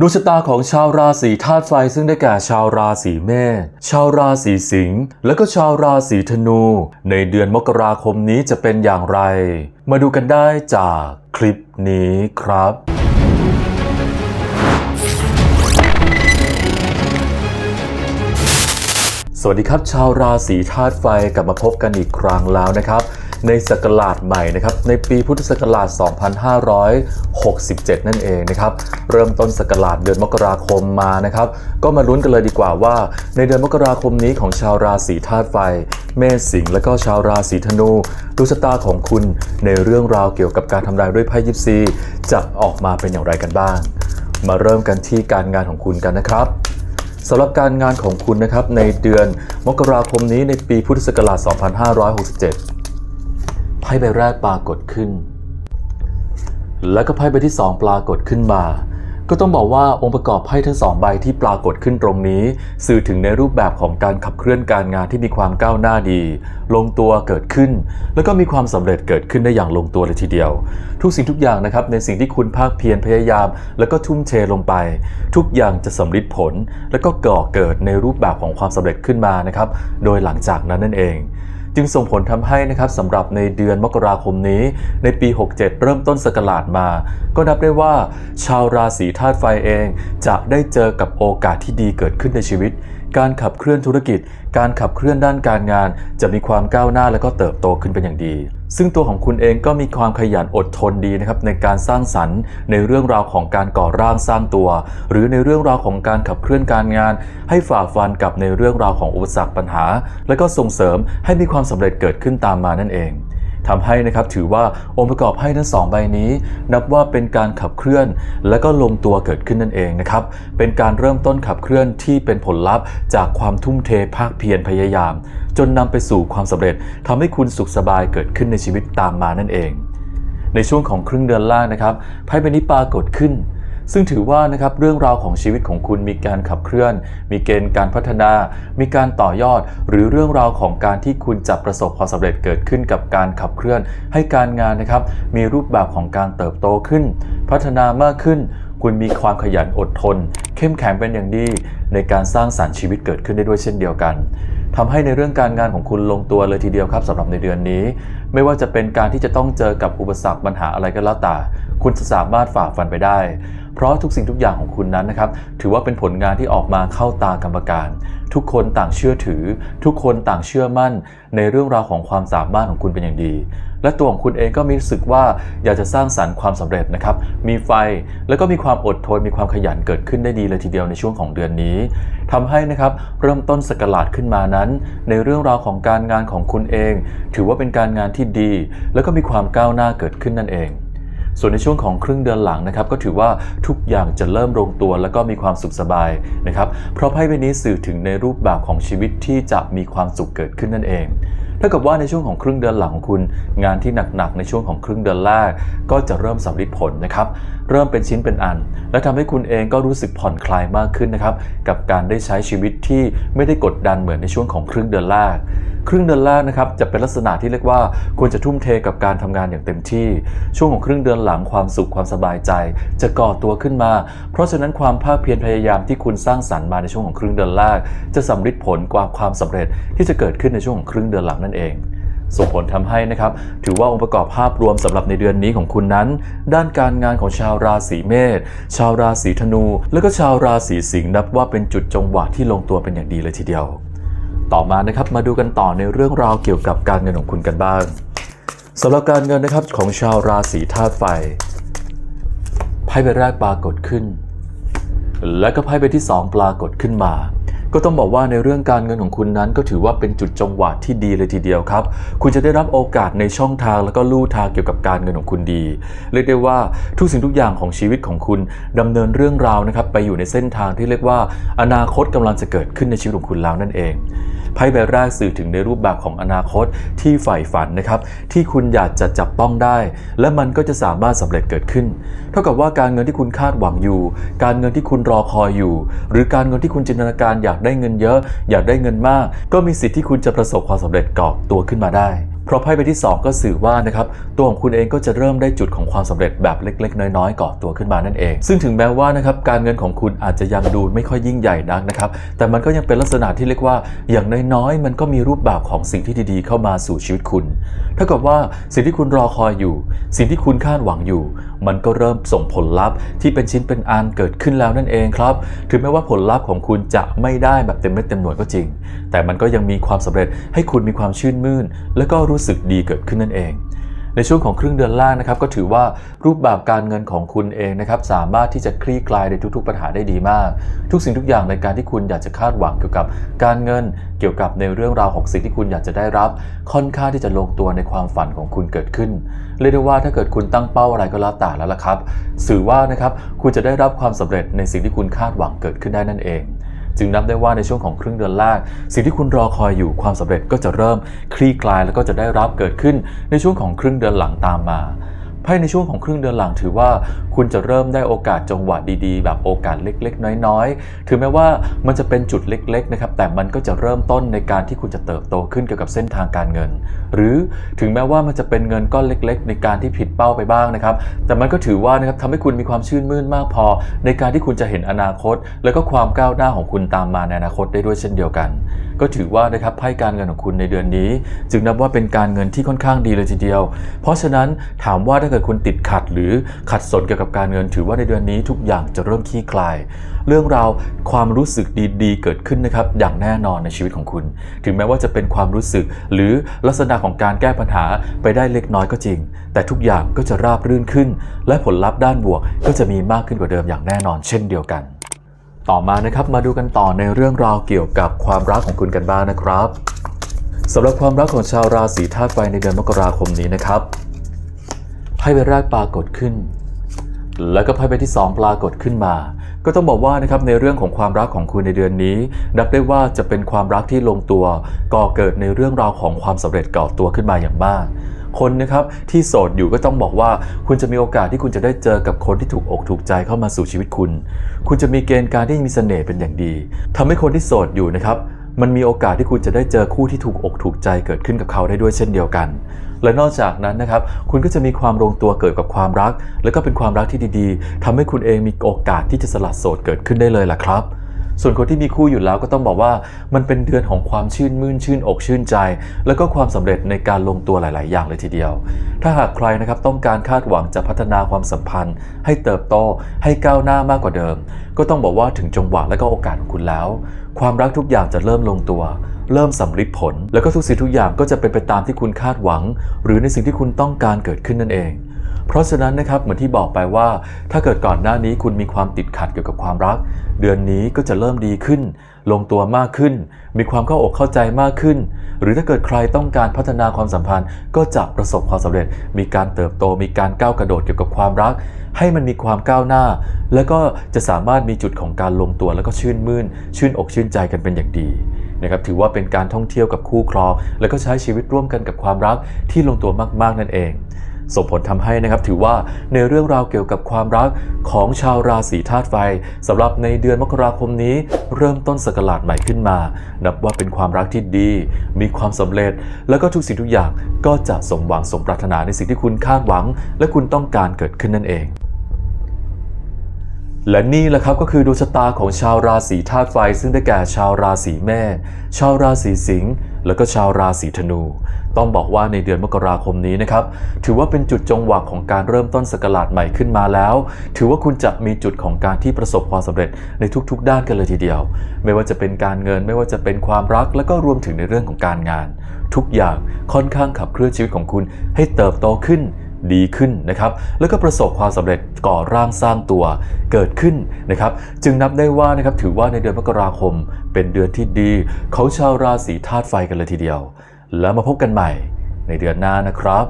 ดวงชะตาของชาวราศีธาตุไฟซึ่งได้แก่ชาวราศีเมษ ชาวราศีสิงห์ และก็ชาวราศีธนู ในเดือนมกราคมนี้จะเป็นอย่างไร มาดูกันได้จากคลิปนี้ครับสวัสดีครับชาวราศีธาตุไฟกลับมาพบกันอีกครั้งแล้วนะครับ ในศักราชใหม่นะครับในปีพุทธศักราช 2567 นั่นเองนะครับเริ่มต้นศักราชเดือนมกราคมมานะครับก็มาลุ้นกันเลยดีกว่าว่า ในเดือนมกราคมนี้ของชาวราศีธาตุไฟ เมษสิงห์และก็ชาวราศีธนูดวงชะตาของคุณในเรื่องราวเกี่ยวกับการทำนายด้วยไพ่ยิปซีจะออกมาเป็นอย่างไรกันบ้าง มาเริ่มกันที่การงานของคุณกันนะครับสำหรับการงานของคุณนะครับในเดือนมกราคมนี้ในปีพุทธศักราช 2567 ไพ่ใบแรกปรากฏขึ้น แล้วก็ไพ่ใบที่ 2 ปรากฏขึ้นมา ก็ต้องบอกว่าองค์ประกอบไพ่ทั้งสองใบที่ปรากฏขึ้นตรงนี้ สื่อถึงในรูปแบบของการขับเคลื่อนการงานที่มีความก้าวหน้าดี ลงตัวเกิดขึ้น แล้วก็มีความสำเร็จเกิดขึ้นได้อย่างลงตัวเลยทีเดียว ทุกสิ่งทุกอย่างนะครับในสิ่งที่คุณภาคเพียรพยายาม แล้วก็ทุ่มเทลงไป ทุกอย่างจะสำลิดผล แล้วก็ก่อเกิดในรูปแบบของความสำเร็จขึ้นมานะครับโดยหลังจากนั้นนั่นเอง จึงส่งผลทำให้นะครับสำหรับในเดือนมกราคมนี้ ในปี 67 เริ่มต้นสกราดมา ก็นับได้ว่า ชาวราศีธาตุไฟเอง จะได้เจอกับโอกาสที่ดีเกิดขึ้นในชีวิต การขับเคลื่อนธุรกิจ การขับเคลื่อนด้านการงาน จะมีความก้าวหน้าและก็เติบโตขึ้นเป็นอย่างดี ซึ่งตัวของคุณเองก็มีความขยันอดทนดีนะครับในการสร้างสรรค์ ในเรื่องราวของการก่อร่างสร้างตัว หรือในเรื่องราวของการขับเคลื่อนการงาน ให้ฝ่าฟันกับในเรื่องราวของอุปสรรคปัญหา และก็ส่งเสริมให้มีความสำเร็จเกิดขึ้นตามมานั่นเอง ทำให้นะครับถือว่าองค์ประกอบไพ่ทั้งสองใบนี้ นับว่าเป็นการขับเคลื่อน และก็ลงตัวเกิดขึ้นนั่นเองนะครับเป็นการเริ่มต้นขับเคลื่อนที่เป็นผลลัพธ์จากความทุ่มเทภาคเพียรพยายาม จนนำไปสู่ความสำเร็จทำให้คุณสุขสบายเกิดขึ้นในชีวิตตามมานั่นเอง ในช่วงของครึ่งเดือนล่างนะครับไพ่ใบนี้ปรากฏขึ้น ซึ่งถือว่านะครับเรื่องราวของชีวิตของคุณมีการขับเคลื่อน มีเกณฑ์การพัฒนา มีการต่อยอด หรือเรื่องราวของการที่คุณจะประสบความสำเร็จเกิดขึ้นกับการขับเคลื่อน ให้การงานนะครับมีรูปแบบของการเติบโตขึ้น พัฒนามากขึ้น คุณมีความขยันอดทน เข้มแข็งเป็นอย่างดี ในการสร้างสรรค์ชีวิตเกิดขึ้นได้ด้วยเช่นเดียวกันทำให้ในเรื่องการงานของคุณลงตัวเลยทีเดียวครับสำหรับในเดือนนี้ ไม่ว่าจะเป็นการที่จะต้องเจอกับอุปสรรคปัญหาอะไรก็แล้วแต่คุณจะสามารถฝ่าฟันไปได้ เพราะทุกสิ่งทุกอย่างของคุณนั้นนะครับถือว่าเป็นผลงานที่ออกมาเข้าตากรรมการ ทุกคนต่างเชื่อถือ ทุกคนต่างเชื่อมั่น ในเรื่องราวของความสามารถของคุณเป็นอย่างดี และตัวของคุณเองก็มีรู้สึกว่าอยากจะสร้างสรรค์ความสำเร็จนะครับมีไฟแล้วก็มีความอดทนมีความขยันเกิดขึ้นได้ดีเลยทีเดียวในช่วงของเดือนนี้ทำให้นะครับเริ่มต้นสกราดขึ้นมานั้น ในเรื่องราวของการงานของคุณเอง ถือว่าเป็นการงานที่ดี แล้วก็มีความก้าวหน้าเกิดขึ้นนั่นเอง ส่วนในช่วงของครึ่งเดือนหลังนะครับก็ถือว่าทุกอย่างจะเริ่มลงตัว แล้วก็มีความสุขสบายนะครับเพราะไพ่ใบนี้สื่อถึงในรูปแบบของชีวิตที่จะมีความสุขเกิดขึ้นนั่นเองเท่ากับว่าในช่วงของครึ่งเดือนหลังของคุณ งานที่หนักๆในช่วงของครึ่งเดือนแรก ก็จะเริ่มสำลิดผลนะครับ เริ่มเป็นชิ้นเป็นอัน และทำให้คุณเองก็รู้สึกผ่อนคลายมากขึ้นนะครับ กับการได้ใช้ชีวิตที่ไม่ได้กดดันเหมือนในช่วงของครึ่งเดือนแรก ครึ่งเดือนแรกนะครับจะเป็นลักษณะที่เรียกว่าควรจะทุ่มเทกับการทำงานอย่างเต็มที่ ช่วงของครึ่งเดือนหลังความสุขความสบายใจ จะก่อตัวขึ้นมา เพราะฉะนั้นความภาคเพียรพยายามที่คุณสร้างสรรค์มาในช่วงของครึ่งเดือนแรกจะสำลิดผลกว่าความสำเร็จที่จะเกิดขึ้นในช่วงของครึ่งเดือนหลังนั่นเองส่งผลทำให้นะครับ ถือว่าองค์ประกอบภาพรวมสำหรับในเดือนนี้ของคุณนั้น ด้านการงานของชาวราศีเมษ ชาวราศีธนู และก็ชาวราศีสิงห์นับว่าเป็นจุดจงหวะที่ลงตัวเป็นอย่างดีเลยทีเดียว ต่อมานะครับมาดูกันต่อในเรื่องราวเกี่ยวกับการเงินของคุณกันบ้างสำหรับการเงินนะครับของชาวราศีธาตุไฟไพ่ใบแรกปรากฏขึ้น และก็ไพ่ใบที่ 2 ปรากฏขึ้นมา ก็ต้องบอกว่าในเรื่องการเงินของคุณนั้น ก็ถือว่าเป็นจุดจังหวะที่ดีเลยทีเดียวครับ คุณจะได้รับโอกาสในช่องทางแล้วก็ลู่ทางเกี่ยวกับการเงินของคุณดี เรียกได้ว่าทุกสิ่งทุกอย่างของชีวิตของคุณดำเนินเรื่องราวนะครับไปอยู่ในเส้นทางที่เรียกว่า อนาคตกำลังจะเกิดขึ้นในชีวิตของคุณแล้วนั่นเอง ไพ่ใบแรกสื่อถึงในรูปแบบของอนาคตที่ใฝ่ฝันนะครับ ที่คุณอยากจะจับต้องได้ และมันก็จะสามารถสำเร็จเกิดขึ้น เท่ากับว่าการเงินที่คุณคาดหวังอยู่ การเงินที่คุณรอคอยอยู่ หรือการเงินที่คุณจินตนาการอยากได้เงินเยอะ อยากได้เงินมาก ก็มีสิทธิ์ที่คุณจะประสบความสำเร็จก่อตัวขึ้นมาได้ เพราะไพ่ใบที่ 2 ก็สื่อว่านะครับตัวของคุณเองก็จะเริ่มได้จุดของความสำเร็จแบบเล็ก ๆ น้อยๆก่อตัวขึ้นมานั่นเอง ซึ่งถึงแม้ว่านะครับการเงินของคุณอาจจะยังดูไม่ค่อยยิ่งใหญ่นักนะครับแต่มันก็ยังเป็นลักษณะที่เรียกว่าอย่างน้อยๆมันก็มีรูปแบบของสิ่งที่ดีๆ เข้ามาสู่ชีวิตคุณเท่ากับว่าสิ่งที่คุณรอคอยอยู่ สิ่งที่คุณคาดหวังอยู่มันก็เริ่มส่งผลลัพธ์ที่เป็นชิ้นเป็นอันเกิดขึ้นแล้วนั่นเองครับ ถึงแม้ว่าผลลัพธ์ของคุณจะไม่ได้แบบเต็มเม็ดเต็มหน่วยก็จริง แต่มันก็ยังมีความสำเร็จให้คุณมีความชื่นมื่น และก็รู้สึกดีเกิดขึ้นนั่นเอง ในช่วงของครึ่งเดือนแรกนะครับก็ถือว่ารูปแบบการเงินของคุณเองนะครับสามารถที่จะคลี่คลายในทุกๆปัญหาได้ดีมาก ทุกสิ่งทุกอย่างในการที่คุณอยากจะคาดหวังเกี่ยวกับการเงิน เกี่ยวกับในเรื่องราวของสิ่งที่คุณอยากจะได้รับ ค่อนข้างที่จะลงตัวในความฝันของคุณเกิดขึ้นเรียกได้ว่าถ้าเกิดคุณตั้งเป้าอะไรก็แล้วแต่แล้วล่ะครับสื่อว่านะครับคุณจะได้รับความสำเร็จในสิ่งที่คุณคาดหวังเกิดขึ้นได้นั่นเอง จึงนับได้ว่าในช่วงของครึ่งเดือนแรกสิ่งที่คุณรอคอยอยู่ความสำเร็จก็จะเริ่มคลี่คลายแล้วก็จะได้รับเกิดขึ้นในช่วงของครึ่งเดือนหลังตามมา ไพ่ในช่วงของครึ่งเดือนหลังถือว่าคุณจะเริ่มได้โอกาสจังหวะดีๆ แบบโอกาสเล็กๆ น้อยๆ ถึงแม้ว่ามันจะเป็นจุดเล็กๆนะครับแต่มันก็จะเริ่มต้นในการที่คุณจะเติบโตขึ้นเกี่ยวกับเส้นทางการเงิน หรือถึงแม้ว่ามันจะเป็นเงินก้อนเล็ก ๆ ในการที่ผิดเป้าไปบ้างนะครับ แต่มันก็ถือว่านะครับทำให้คุณมีความชื่นมื่นมากพอ ในการที่คุณจะเห็นอนาคต แล้วก็ความก้าวหน้าของคุณตามมาในอนาคตได้ด้วยเช่นเดียวกัน ก็ถือว่านะครับไพ่การเงินของคุณในเดือนนี้ จึงนับว่าเป็นการเงินที่ค่อนข้างดีเลยทีเดียว เพราะฉะนั้นถามว่าถ้าเกิดคุณติดขัดหรือขัดสนเกี่ยวกับการเงิน ถือว่าในเดือนนี้ทุกอย่างจะเริ่มคลี่คลาย เรื่องราวความรู้สึกดีๆ เกิดขึ้นนะครับอย่างแน่นอนในชีวิตของคุณ ถึงแม้ว่าจะเป็นความรู้สึก หรือลักษณะของการแก้ปัญหาไปได้เล็กน้อยก็จริง แต่ทุกอย่างก็จะราบรื่นขึ้น และผลลัพธ์ด้านบวกก็จะมีมากขึ้นกว่าเดิมอย่างแน่นอน เช่นเดียวกัน ต่อมานะครับมาดูกันต่อในเรื่องราวเกี่ยวกับความรักของคุณกันบ้างนะครับสำหรับความรักของชาวราศีธาตุไฟในเดือนมกราคมนี้นะครับไพ่ใบแรกปรากฏขึ้น แล้วก็ไพ่ใบที่ 2 ปรากฏขึ้นมา ก็ต้องบอกว่านะครับในเรื่องของความรักของคุณในเดือนนี้นับได้ว่าจะเป็นความรักที่ลงตัวก่อเกิดในเรื่องราวของความสำเร็จก่อตัวขึ้นมาอย่างมาก คนนะครับที่โสดอยู่ก็ต้องบอกว่า คุณจะมีโอกาสที่คุณจะได้เจอกับคนที่ถูกอกถูกใจเข้ามาสู่ชีวิตคุณ คุณจะมีเกณฑ์การที่มีเสน่ห์เป็นอย่างดีทำให้คนที่โสดอยู่นะครับมันมีโอกาสที่คุณจะได้เจอคู่ที่ถูกอกถูกใจเกิดขึ้นกับเขาได้ด้วยเช่นเดียวกัน และนอกจากนั้นนะครับ คุณก็จะมีความลงตัวเกิดกับความรัก และก็เป็นความรักที่ดีๆทำให้คุณเองมีโอกาสที่จะสลัดโสดเกิดขึ้นได้เลยล่ะครับ ส่วนคนที่มีคู่อยู่แล้วก็ต้องบอกว่ามันเป็นเดือนของความชื่นมื่นชื่นอกชื่นใจ แล้วก็ความสำเร็จในการลงตัวหลาย ๆ อย่างเลยทีเดียว ถ้าหากใครนะครับต้องการคาดหวังจะพัฒนาความสัมพันธ์ ให้เติบโตให้ก้าวหน้ามากกว่าเดิม ก็ต้องบอกว่าถึงจังหวะและก็โอกาสของคุณแล้ว ความรักทุกอย่างจะเริ่มลงตัวเริ่มสำลิดผล แล้วก็ทุกสิ่งทุกอย่างก็จะเป็นไปตามที่คุณคาดหวัง หรือในสิ่งที่คุณต้องการเกิดขึ้นนั่นเอง เพราะฉะนั้นนะครับเหมือนที่บอกไปว่า ถ้าเกิดก่อนหน้านี้คุณมีความติดขัดเกี่ยวกับความรัก เดือนนี้ก็จะเริ่มดีขึ้น ลงตัวมากขึ้น มีความเข้าอกเข้าใจมากขึ้น หรือถ้าเกิดใครต้องการพัฒนาความสัมพันธ์ ก็จะประสบความสำเร็จ มีการเติบโต มีการก้าวกระโดดเกี่ยวกับความรัก ให้มันมีความก้าวหน้า แล้วก็จะสามารถมีจุดของการลงตัวแล้วก็ชื่นมื่น ชื่นอกชื่นใจกันเป็นอย่างดีนะครับถือว่าเป็นการท่องเที่ยวกับคู่ครอง แล้วก็ใช้ชีวิตร่วมกันกับความรักที่ลงตัวมาก ๆ นั่นเอง ส่งผลทำให้นะครับถือว่าในเรื่องราวเกี่ยวกับความรักของชาวราศีธาตุไฟสำหรับในเดือนมกราคมนี้ เริ่มต้นสกราชใหม่ขึ้นมา นับว่าเป็นความรักที่ดี มีความสำเร็จ แล้วก็ทุกสิ่งทุกอย่างก็จะสมหวังสมปรารถนาในสิ่งที่คุณคาดหวัง และคุณต้องการเกิดขึ้นนั่นเอง และนี่แหละครับก็คือดวงชะตาของชาวราศีธาตุไฟ ซึ่งได้แก่ชาวราศีแม่ ชาวราศีสิงห์แล้วก็ชาวราศีธนู ต้องบอกว่าในเดือนมกราคมนี้นะครับ ถือว่าเป็นจุดจงหวะของการเริ่มต้นสกราชใหม่ขึ้นมาแล้ว ถือว่าคุณจะมีจุดของการที่ประสบความสำเร็จในทุกๆ ด้านกันเลยทีเดียว ไม่ว่าจะเป็นการเงินไม่ว่าจะเป็นความรัก และก็รวมถึงในเรื่องของการงาน ทุกอย่างค่อนข้างขับเคลื่อนชีวิตของคุณให้เติบโตขึ้น ดีขึ้นนะครับ แล้วก็ประสบความสำเร็จก่อร่างสร้างตัวเกิดขึ้นนะครับ จึงนับได้ว่านะครับถือว่าในเดือนมกราคม เป็นเดือนที่ดีเขาชาวราศีธาตุไฟกันเลยทีเดียว แล้วมาพบกันใหม่ในเดือนหน้านะครับ